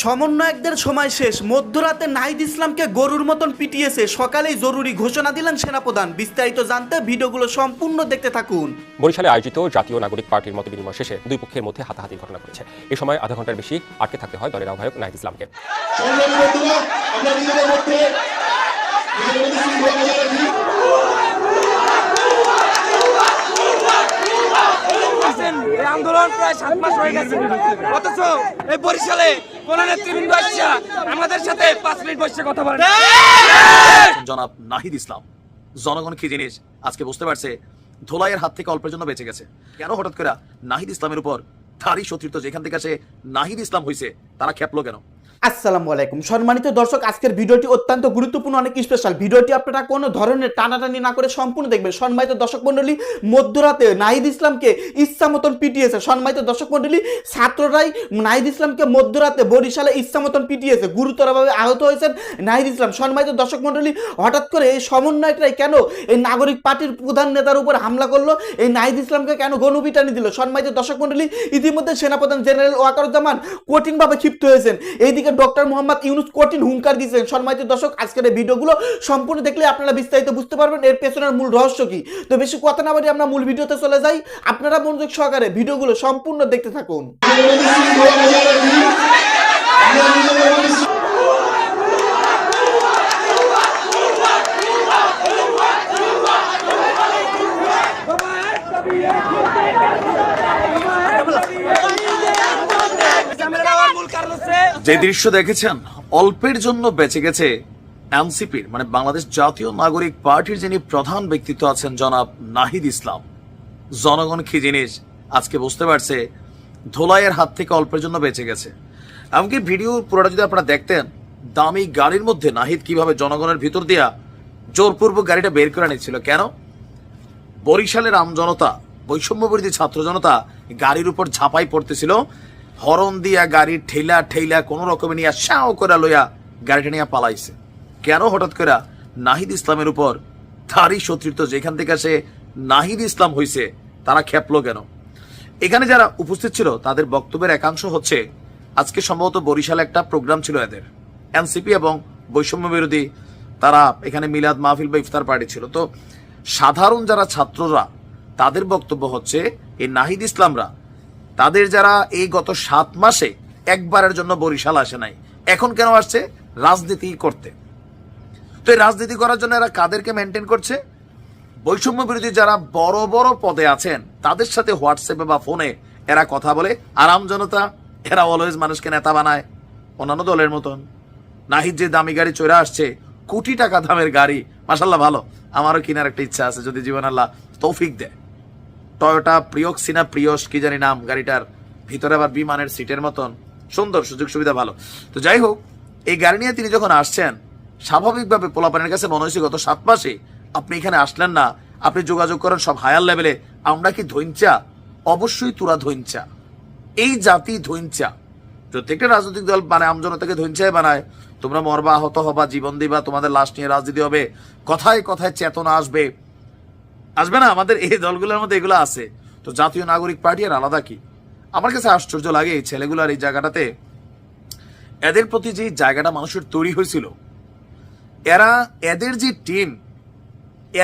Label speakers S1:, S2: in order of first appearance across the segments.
S1: সমন্বয়কদের সময় শেষ। মধ্যরাতে নাহিদ ইসলামকে গরুর মতন পিটিয়েছে। সকালেই জরুরি ঘোষণা দিলেন সেনাপ্রধান। বিস্তারিত জানতে ভিডিওগুলো সম্পূর্ণ দেখতে থাকুন।
S2: বরিশালে আয়োজিত জাতীয় নাগরিক পার্টির মত বিনিময় শেষে দুই পক্ষের মধ্যে হাতাহাতির ঘটনা ঘটেছে। এ সময় আধা ঘণ্টার বেশি আটকে থাকতে হয় দলের আহ্বায়ক নাহিদ ইসলামকে।
S3: আন্দোলন প্রায় সাত মাস হয়ে গেছে। অথচ এই বরিশালে কোন নেতৃবৃন্দ আমাদের সাথে পাঁচ মিনিট বসে কথা বলেন।
S4: জনাব নাহিদ ইসলাম, জনগণ কি জিনিস আজকে বুঝতে পারছে? ধোলাইয়ের হাত থেকে অল্পের জন্য বেঁচে গেছে। কেন হঠাৎ করে নাহিদ ইসলামের উপর তারই সতীর্থ যেখান থেকে নাহিদ ইসলাম হয়েছে তারা খেপলো কেন?
S1: আসসালামু আলাইকুম। সম্মানিত দর্শক, আজকের ভিডিওটি অত্যন্ত গুরুত্বপূর্ণ, অনেক স্পেশাল ভিডিওটি আপনারা কোনো ধরনের টানাটানি না করে সম্পূর্ণ দেখবেন। সম্মানিত দর্শক মণ্ডলী, মধ্যরাতে নাহিদ ইসলামকে ইচ্ছা মতন পিটিয়েছে। সম্মানিত দর্শক মণ্ডলী, ছাত্ররাই নাহিদ ইসলামকে মধ্যরাতে বরিশালে ইচ্ছা মতন পিটিয়েছে। গুরুতরভাবে আহত হয়েছেন নাহিদ ইসলাম। সম্মানিত দর্শক মণ্ডলী, হঠাৎ করে এই সমন্বয়টাই কেন এই নাগরিক পার্টির প্রধান নেতার উপর হামলা করল? এই নাহিদ ইসলামকে কেন গণপিটানি দিল? সম্মানিত দর্শক মণ্ডলী, ইতিমধ্যে সেনাপ্রধান জেনারেল ওয়াকারুজ্জামান কঠিনভাবে ক্ষিপ্ত হয়েছেন। এইদিকে ডক্টর মোহাম্মদ ইউনুস কঠিন হুঙ্কার দিয়েছেন সম্মানিত দর্শক, আজকের এই ভিডিওগুলো সম্পূর্ণ দেখলে আপনারা বিস্তারিত বুঝতে পারবেন। এর পেছনের মূল রহস্য কি? তো বেশি কথা না বলে আমরা মূল ভিডিওতে চলে যাই। আপনারা মনোযোগ সহকারে ভিডিওগুলো সম্পূর্ণ দেখতে থাকুন
S5: নিজেদের মধ্যে শৃঙ্খলা বজায় রাখি আমরা নিজেদের মধ্যে
S3: ঝামেলা হওয়ার মূল কারণ হচ্ছে
S4: যে দৃশ্য দেখেছেন, অল্পের জন্য বেঁচে গেছে এনসিপির মানে বাংলাদেশ জাতীয় নাগরিক পার্টির যিনি প্রধান ব্যক্তিত্ব আছেন জনাব নাহিদ ইসলাম। জনগণ কি জিনিস আজকে বুঝতে পারছে, ধোলাইয়ের হাত থেকে অল্পের জন্য বেঁচে গেছে। এমনকি ভিডিও পুরোটা যদি আপনারা দেখতেন, দামি গাড়ির মধ্যে নাহিদ কীভাবে জনগণের ভিতর দিয়া জোরপূর্বক গাড়িটা বের করে নিচ্ছিল, কেন? বরিশালের আম জনতা বৈষম্য বিরোধী ছাত্র জনতা গাড়ির উপর ঝাঁপাই পড়তেছিল হরন দিয়া গাড়ির ঠেলা ঠেলা কোন রকমে নিয়ে শাও করে লইয়া গাড়িটা নিয়ে পালাইছে। কেন হঠাৎ করে নাহিদ ইসলামের উপর তারই সতীর্থ যেখান থেকে সে নাহিদ ইসলাম হইছে, তারা খেপলো কেন? এখানে যারা উপস্থিত ছিল, তাদের বক্তব্যের একাংশ হচ্ছে, আজকে সম্ভবত বরিশালে একটা প্রোগ্রাম ছিল এদের। এনসিপি এবং বৈষম্য বিরোধী তারা এখানে মিলাদ মাহফিল বা ইফতার পার্টি ছিল। তো সাধারণ যারা ছাত্ররা, তাদের বক্তব্য হচ্ছে, এই নাহিদ ইসলামরা তাদের যারা এই গত সাত মাসে একবারের জন্য বরিশাল আসে নাই, এখন কেন আসছে? রাজনীতি করতে। তো এই রাজনীতি করার জন্য এরা কাদেরকে মেনটেন করছে? বৈষম্য বিরোধী যারা বড় বড় পদে আছেন, তাদের সাথে হোয়াটসঅ্যাপে বা ফোনে এরা কথা বলে। আরাম জনতা, এরা অলওয়েজ মানুষকে নেতা বানায়। অন্যান্য দলের মতন। নাহিদ যে দামি গাড়ি চলে আসছে, কোটি টাকা দামের গাড়ি মাসাল্লাহ ভালো। আমারও কেনার একটা ইচ্ছা আছে, যদি জীবন আল্লাহ তৌফিক দেয়। টয়োটা প্রিয়ক্সিনা প্রিয়স কি জানি নাম গাড়িটার। ভিতরে আবার বিমানের সিটের মতন। সুন্দর, সুযোগ সুবিধা ভালো। তো যাই হোক, এই গাড়ি নিয়ে তিনি যখন আসছেন, স্বাভাবিকভাবে পোলাপানের কাছে মনে হয়েছে গত সাত মাসে আপনি এখানে আসলেন না। আপনি যোগাযোগ করেন সব হায়ার লেভেলে। আমরা কি ধৈঞ্চা অবশ্যই তুরা ধৈঞ্চা এই জাতি ধৈঞ্চা প্রত্যেকটা রাজনৈতিক দল মানে আমজনতাকে ধৈঞ্চায় বানায়। তোমরা মরবা, আহত হবা, জীবন দিবা, তোমাদের লাশ নিয়ে রাজনীতি হবে। কথায় কথায় চেতনা আসবে। আসবে না? আমাদের এই দলগুলোর মধ্যে এগুলো আছে। তো জাতীয় নাগরিক পার্টি আর আলাদা কি? আমার কাছে আশ্চর্য লাগে এই ছেলেগুলার এই জায়গাটাতে। এদের প্রতি যে জায়গাটা মানুষের তৈরি হয়েছিল, এরা এদের যে টিম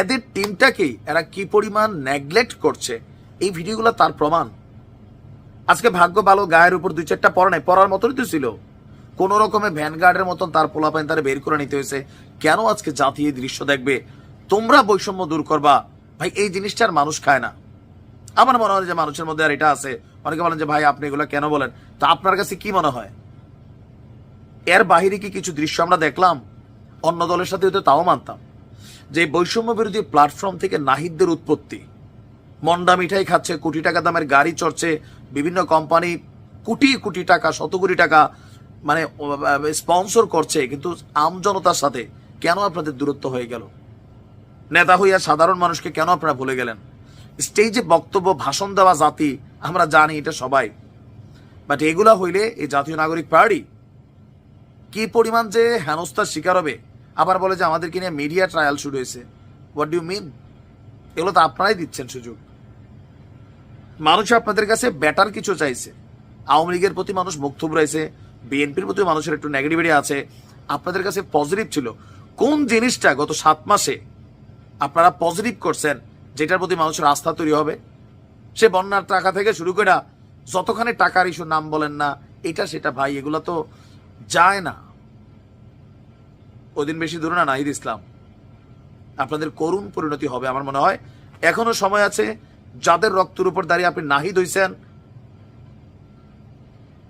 S4: এদের টিমটাকে এরা কি পরিমাণ নেগলেক্ট করছে, এই ভিডিওগুলো তার প্রমাণ। আজকে ভাগ্য ভালো, গায়ের উপর দুই চারটা পড়া নাই, পড়ার মতনই তো ছিল। কোন রকমে ভ্যানগার্ডের মতন তার পোলাপাইন তারা বের করে নিতে হয়েছে। কেন আজকে জাতি এই দৃশ্য দেখবে? তোমরা বৈষম্য দূর করবা। ভাই, এই জিনিসটা আর মানুষ খায় না। আমার মনে হয় যে মানুষের মধ্যে আর এটা আছে। অনেকে বলেন যে, ভাই, আপনি এগুলো কেন বলেন? তা আপনার কাছে কি মনে হয়? এর বাহিরে কি কিছু দৃশ্য আমরা দেখলাম? অন্য দলের সাথে হয়তো তাও মানতাম। যে বৈষম্য বিরোধী প্ল্যাটফর্ম থেকে নাহিদদের উৎপত্তি। মন্ডা মিঠাই খাচ্ছে, কোটি টাকা দামের গাড়ি চড়ছে, বিভিন্ন কোম্পানি কোটি কোটি টাকা, শত কোটি টাকা মানে স্পন্সর করছে। কিন্তু আমজনতার সাথে কেন আপনাদের দূরত্ব হয়ে গেল? নেতা হইয়া সাধারণ মানুষকে কেন আপনারা ভুলে গেলেন? স্টেজে বক্তব্য, ভাষণ দেওয়া জাতি, আমরা জানি এটা সবাই। বাট এগুলা হইলে এই জাতীয় নাগরিক পার্টি কি পরিমাণ যে হেনস্থার শিকার হবে? আবার বলে যে আমাদেরকে নিয়ে মিডিয়া ট্রায়াল শুরু হয়েছে। হোয়াট ডু মিন এগুলো তো আপনারাই দিচ্ছেন সুযোগ। মানুষ আপনাদের কাছে বেটার কিছু চাইছে। আওয়ামী লীগের প্রতি মানুষ মুখ থুবড়াইছে বিএনপির প্রতি মানুষের একটু নেগেটিভিটি আছে। আপনাদের কাছে পজিটিভ ছিল। কোন জিনিসটা গত সাত মাসে আপনারা পজিটিভ করছেন, যেটার প্রতি মানুষের আস্থা তৈরি হবে। সে বন্যার টাকা থেকে শুরু করে যতখানি টাকার ইস্যু নাম বলেন না, এটা সেটা ভাই, এগুলো তো যায় না। ওদিন বেশি দূরে না, নাহিদ ইসলাম। আপনাদের করুণ পরিণতি হবে আমার মনে হয়। এখনও সময় আছে, যাদের রক্তের উপর দাঁড়িয়ে আপনি নাহিদ হইছেন,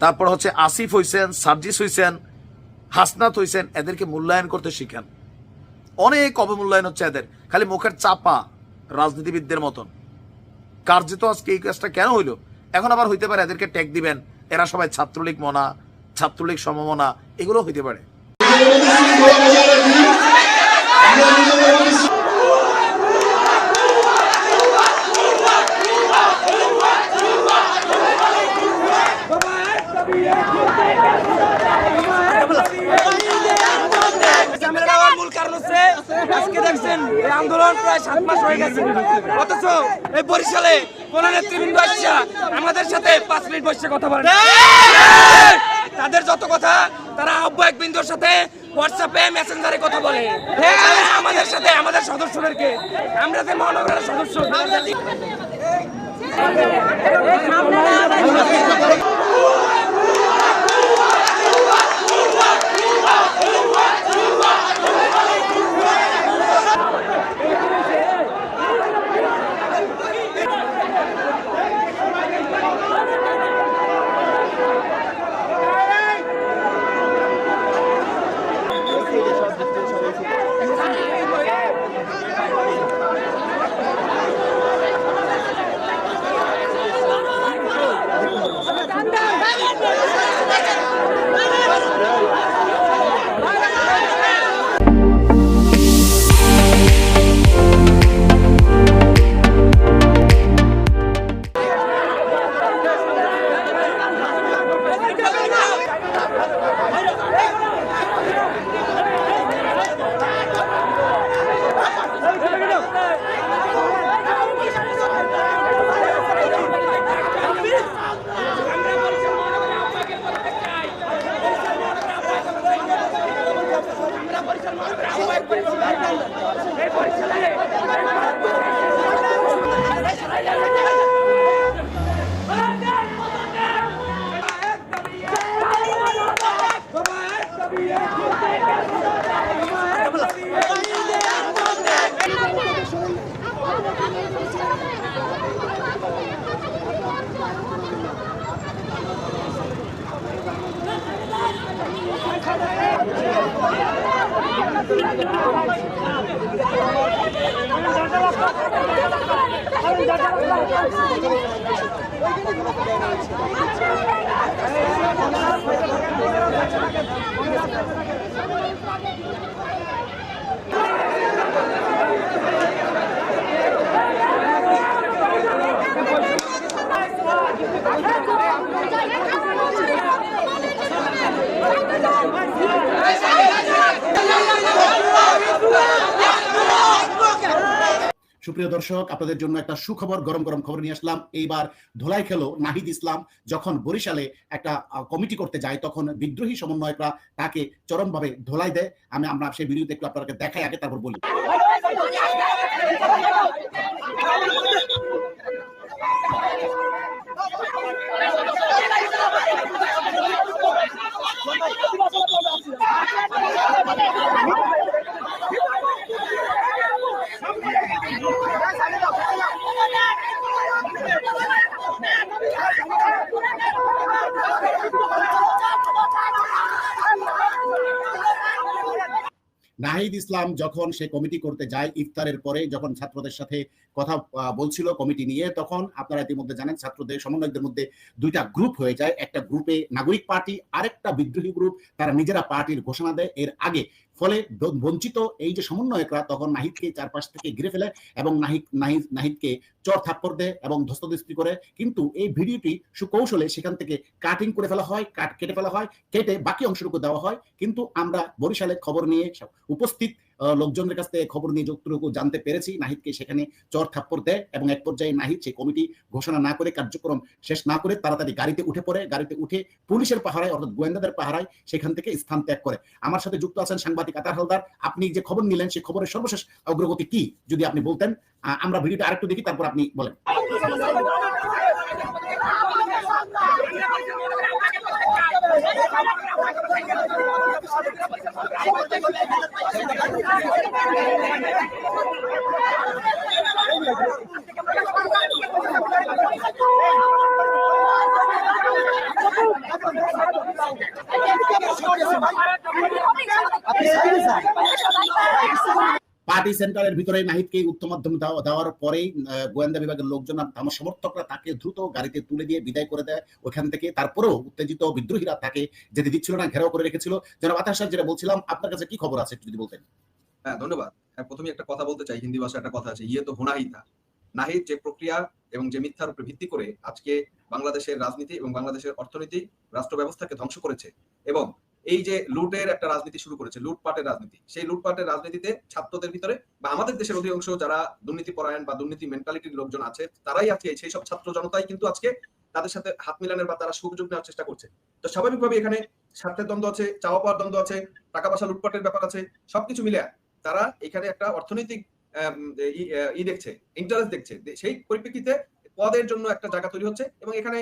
S4: তারপর হচ্ছে আসিফ হইছেন, সার্জিস হইছেন, হাসনাত হইছেন, এদেরকে মূল্যায়ন করতে শিখেন। অনেক অবমূল্যায়ন হচ্ছে এদের। খালি মুখের চাপা রাজনীতিবিদদের মতন। কার্যত আজকে এই কাজটা কেন হইল? এখন আবার হইতে পারে এদেরকে ট্যাগ দিবেন। এরা সবাই ছাত্রলীগ মনা, ছাত্রলীগ সমমনা এগুলো হইতে পারে
S3: ঝামেলা হওয়ার মূল কারণ হচ্ছে আজকে দেখছেন এই আন্দোলন প্রায় সাত মাস হয়ে গেছে অথচ এই বরিশালে কোন নেতৃবৃন্দ আসছে আমাদের সাথে পাঁচ মিনিট বসে কথা বলে তাদের যত কথা তারা আহ্বায়ক বিন্দুর সাথে হোয়াটসঅ্যাপে মেসেঞ্জারে কথা বলে আমাদের সাথে আমাদের সদস্যদেরকে আমরা যে মহানগরের সদস্য Thank you.
S6: সুপ্রিয় দর্শক, আপনাদের জন্য একটা সুখবর, গরম গরম খবর নিয়ে আসলাম। এইবার ধোলাই খেলো নাহিদ ইসলাম। যখন বরিশালে একটা কমিটি করতে যায়, তখন বিদ্রোহী সমন্বয়করা তাকে চরমভাবে ধোলাই দেয়। আমি আমরা সেই ভিডিওতে একটু আপনাদেরকে দেখাই আগে, তারপর বলি। ইসলাম যখন সে কমিটি করতে যায় ইফতারের পরে, যখন ছাত্রদের সাথে কথা বলছিল কমিটি নিয়ে, তখন আপনারা ইতিমধ্যে জানেন ছাত্রদের, সমন্বয়কদের মধ্যে দুইটা গ্রুপ হয়ে যায়। একটা গ্রুপে নাগরিক পার্টি আরেকটা বিদ্রোহী গ্রুপ তারা নিজেরা পার্টির ঘোষণা দেয়। এর আগে ফলে বঞ্চিত এই যে সমন্বয়করা তখন নাহিদকে চারপাশ থেকে ঘিরে ফেলে এবং নাহিদ নাহিদ, নাহিদকে চর থাপ্পর দেয় এবং ধস্তদস্তি করে। কিন্তু এই ভিডিওটি সুকৌশলে সেখান থেকে কাটিং করে ফেলা হয়, কাট কেটে ফেলা হয়, কেটে বাকি অংশটুকু দেওয়া হয়। কিন্তু আমরা বরিশালে খবর নিয়ে উপস্থিত লোকজনের কাছ থেকে খবর নিয়ে যতটুকু জানতে পেরেছি, নাহিদকে সেখানে চর থাপ্পড় দেয় এবং এক পর্যায়ে নাহিদ সেই কমিটি ঘোষণা না করে কার্যক্রম শেষ না করে তাড়াতাড়ি গাড়িতে উঠে পড়ে, গাড়িতে উঠে পুলিশের পাহারায় অর্থাৎ গোয়েন্দাদের পাহারায় সেখান থেকে স্থান ত্যাগ করে। আমার সাথে যুক্ত আছেন সাংবাদিক আতার হালদার। আপনি যে খবর নিলেন সেই খবরের সর্বশেষ অগ্রগতি কি, যদি আপনি বলতেন? আমরা ভিডিওটা আরেকটু দেখি, তারপর আপনি বলেন। আপনি পার্টি সেন্টারের ভিতরে নাহিদকে উচ্চ মাধ্যম দেওয়ার পরেই গোয়েন্দা বিভাগের লোকজন আমার সমর্থকরা তাকে দ্রুত গাড়িতে তুলে দিয়ে বিদায় করে দেয় ওখান থেকে। তারপরেও উত্তেজিত বিদ্রোহীরা তাকে যেতে দিচ্ছিল না, ঘেরাও করে রেখেছিল। যারা বাতাস যেটা বলছিলাম, আপনার কাছে কি খবর আছে একটু যদি বলতেন?
S7: হ্যাঁ ধন্যবাদ। হ্যাঁ প্রথমে একটা কথা বলতে চাই, হিন্দি ভাষায় একটা কথা আছে ইয়ে তো হোনা হি থা নাহিদ যে প্রক্রিয়া এবং যে মিথ্যার উপর ভিত্তি করে আজকে বাংলাদেশের রাজনীতি এবং বাংলাদেশের অর্থনীতি রাষ্ট্র ব্যবস্থাকে ধ্বংস করেছে এবং এই যে লুটের একটা রাজনীতি শুরু করেছে, লুটপাটের রাজনীতি, সেই লুটপাটের রাজনীতিতে ছাত্রদের ভিতরে বা আমাদের দেশের অধিকাংশ যারা দুর্নীতি পরায়ণ বা দুর্নীতি মেন্টালিটির লোকজন আছে, তারাই আজকে সেই সব ছাত্র জনতাই কিন্তু আজকে তাদের সাথে হাত মিলানোর বা তারা সুযোগ নেওয়ার চেষ্টা করছে। তো স্বাভাবিকভাবে এখানে স্বার্থের দ্বন্দ্ব আছে, চাওয়া পাওয়ার দ্বন্দ্ব আছে টাকা পয়সা লুটপাটের ব্যাপার আছে, সবকিছু মিলে তারা এখানে একটা অর্থনৈতিক ই দেখছে ইন্টারেস্ট দেখছে। সেই পরিপ্রেক্ষিতে পদের জন্য একটা জায়গা তৈরি হচ্ছে এবং এখানে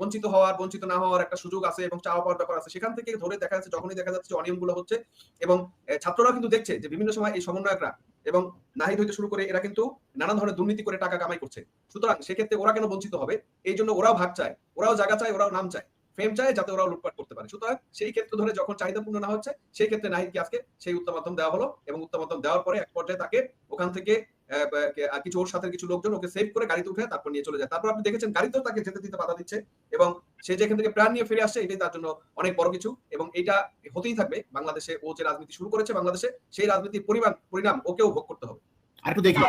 S7: বঞ্চিত হওয়ার বঞ্চিত না হওয়ার একটা সুযোগ আছে এবং চাওয়া পাওয়ার ব্যাপার আছে। সেখান থেকে ধরে দেখা যাচ্ছে যখনই দেখা যাচ্ছে যে অনিয়মগুলো হচ্ছে এবং আহ, ছাত্ররা কিন্তু দেখছে যে বিভিন্ন সময় এই সমন্বয়করা এবং নাহিদ হইতে শুরু করে এরা কিন্তু নানান ধরনের দুর্নীতি করে টাকা কামাই করছে। সুতরাং সেক্ষেত্রে ওরা কেন বঞ্চিত হবে? এই জন্য ওরাও ভাগ চায় ওরাও জায়গা চায় ওরাও নাম চায় ফেম চায় যাতে ওরাও লুটপাট করতে পারে। সুতরাং সেই ক্ষেত্রে ধরে যখন চাহিদা পূর্ণ না হচ্ছে সেই ক্ষেত্রে নাহিদকে আজকে সেই উত্তম মাধ্যম দেওয়া হলো এবং উত্তম মাধ্যম দেওয়ার পরে এক পর্যায়ে তাকে ওখান থেকে কিছু ওর সাথে কিছু লোকজন ওকে সেভ করে গাড়িতে উঠে তারপর নিয়ে চলে যায়। তারপর আপনি দেখেছেন গাড়িতেও তাকে যেতে দিতে বাধা দিচ্ছে এবং সে যেখান থেকে প্রাণ নিয়ে ফিরে আসছে এটাই তার জন্য অনেক বড় কিছু এবং এটা হতেই থাকবে বাংলাদেশে ও যে রাজনীতি শুরু করেছে বাংলাদেশে সেই রাজনীতির পরিমাণ পরিণাম ওকেও ভোগ করতে হবে।
S6: আর একটু দেখি।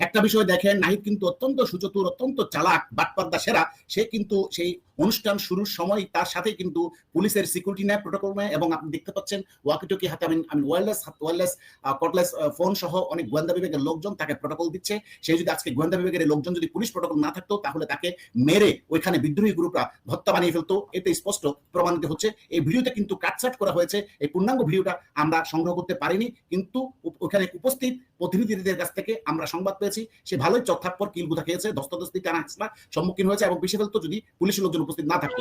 S6: একটা বিষয় দেখেন নাহিদ কিন্তু অত্যন্ত সুচতুর অত্যন্ত চালাক বাটপার্দা সেরা। সে কিন্তু সেই অনুষ্ঠান শুরুর সময় তার সাথে কিন্তু পুলিশের সিকিউরিটি নেয় প্রোটোকল নেয় এবং আপনি দেখতে পাচ্ছেন ওয়াকিটকি হাতে আমি আমি ওয়্যারলেস ওয়্যারলেস কটলেস ফোন সহ অনেক গোয়েন্দা বিভাগের লোকজন তাকে প্রোটোকল দিচ্ছে। সে যদি আজকে গোয়েন্দা বিভাগের লোকজন যদি পুলিশ প্রোটোকল না থাকতো, তাহলে তাকে মেরে ওইখানে বিদ্রোহী গ্রুপরা ভত্তা বানিয়ে ফেলতো। এতে স্পষ্ট প্রমাণিত হচ্ছে, এই ভিডিওতে কিন্তু কাটছাট করা হয়েছে, এই পূর্ণাঙ্গ ভিডিওটা আমরা সংগ্রহ করতে পারিনি, কিন্তু ওখানে উপস্থিত প্রতিনিধিদের কাছ থেকে আমরা সংবাদ পেয়েছি। সে ভালোই চত্থাপ্পর কিল গুথা খেয়েছে দস্তদস্তি টানা সম্মুখীন হয়েছে এবং ফেলতো যদি পুলিশের লোকজন উপস্থিত না থাকতো।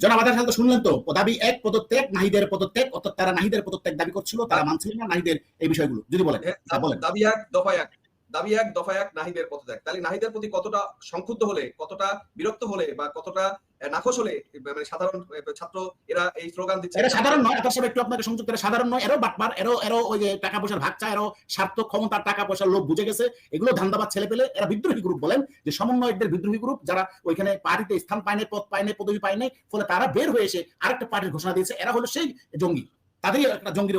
S6: জনাব আদার সাথে শুনলেন তো দাবি এক পদত্যাগ নাহিদের পদত্যাগ অর্থাৎ তারা নাহিদের পদত্যাগ দাবি করছিল তারা মানছিল না নাহিদের এই বিষয়গুলো। যদি বলেন বলেন।
S7: দাবি এক দফা এক। দাবি এক, দফা এক, নাহিদের পদত্যাগ তাহলে নাহিদের প্রতি কতটা সংক্ষুব্ধ হলে, কতটা বিরক্ত হলে, বা কতটা নাখোশ হলে মানে সাধারণ ছাত্র, এরা এই স্লোগান দিচ্ছে।
S6: এটা সাধারণ নয় এটা সব একটু আপনাকে সংযুক্ত করে, সাধারণ নয়, এরও বাটপার এরও এরও ওই যে টাকা পয়সার ভাগ চায়, এরও স্বার্থ, ক্ষমতার টাকা পয়সার লোভ বুঝে গেছে। এগুলো ধান্দাবাদ ছেলে পেলে, এরা বিদ্রোহী গ্রুপ বলেন, যে সমন্বয়কদের বিদ্রোহী গ্রুপ যারা ওইখানে পার্টিতে স্থান পায় নাই, পদ পায় নাই, পদবি পায় নাই, ফলে তারা বের হয়ে এসে আরেকটা পার্টির ঘোষণা দিয়েছে, এরা হলো সেই জঙ্গি। তাদেরই একটা জঙ্গির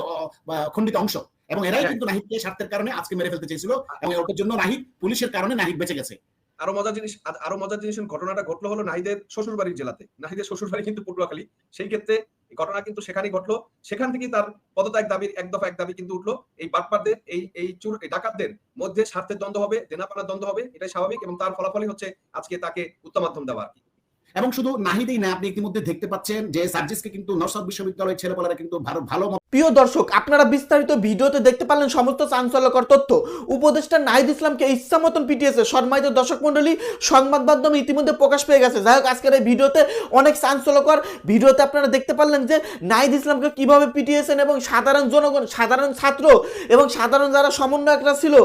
S6: খণ্ডিত অংশ। এবং এরাই কিন্তু নাহিদকে স্বার্থের কারণে আজকে মেরে ফেলতে চেয়েছিল এবং ওটার জন্য নাহিদ পুলিশের কারণে নাহিদ বেঁচে গেছে।
S7: আরও মজার জিনিস আরও মজার জিনিস ঘটনাটা ঘটলো হলো নাহিদের শ্বশুর বাড়ির জেলাতে। নাহিদের শ্বশুর বাড়ি কিন্তু পটুয়াখালী। সেই ক্ষেত্রে ঘটনা কিন্তু সেখানেই ঘটলো। সেখান থেকেই তার পদত্যাগ দাবির এক দফা এক দাবি কিন্তু উঠল। এই বাটপারদের এই এই চুর এই ডাকাতদের মধ্যে স্বার্থের দ্বন্দ্ব হবে দেনাপানার দ্বন্দ্ব হবে এটাই স্বাভাবিক এবং তার ফলাফলই হচ্ছে আজকে তাকে উত্তম মাধ্যম দেওয়া আর কি।
S6: এবং শুধু নাহিদেই না, আপনি ইতিমধ্যে দেখতে পাচ্ছেন যে সার্জিসকে কিন্তু নরসাদ বিশ্ববিদ্যালয়ের ছেলেপেলারা কিন্তু ভালো
S1: প্রিয় দর্শক, আপনারা বিস্তারিত ভিডিওতে দেখতে পারলেন সমস্ত চাঞ্চল্যকর তথ্য। উপদেষ্টা নাহিদ ইসলামকে ইচ্ছা মতন পিটিয়েছে। সম্মানিত দর্শক মন্ডলী সংবাদ মাধ্যমে ইতিমধ্যে প্রকাশ পেয়ে গেছে। যাই হোক, আজকের এই ভিডিওতে অনেক চাঞ্চল্যকর ভিডিওতে আপনারা দেখতে পারলেন যে নাহিদ ইসলামকে কীভাবে পিটিয়েছেন এবং সাধারণ জনগণ, সাধারণ ছাত্র এবং সাধারণ যারা সমন্বয়করা ছিল,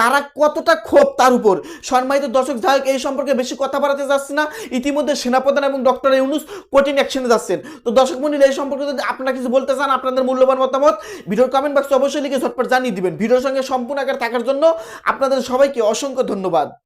S1: তারা কতটা ক্ষোভ তার উপর? সম্মানিত দর্শক, যাই হোক, এই সম্পর্কে বেশি কথা বাড়াতে যাচ্ছে না। ইতিমধ্যে সেনাপ্রধান এবং ডক্টর ইউনুস কঠিন অ্যাকশনে যাচ্ছেন। তো দর্শক মন্ডলী, এই সম্পর্কে যদি আপনারা কিছু বলতে চান, আপনাদের মূল্যবান মতামত, ভিডিওর কমেন্ট বক্সে অবশ্যই লিখে ঝটপট জানিয়ে দিবেন। ভিডিওর সঙ্গে সম্পূর্ণ আকার থাকার জন্য আপনাদের সবাইকে অসংখ্য ধন্যবাদ।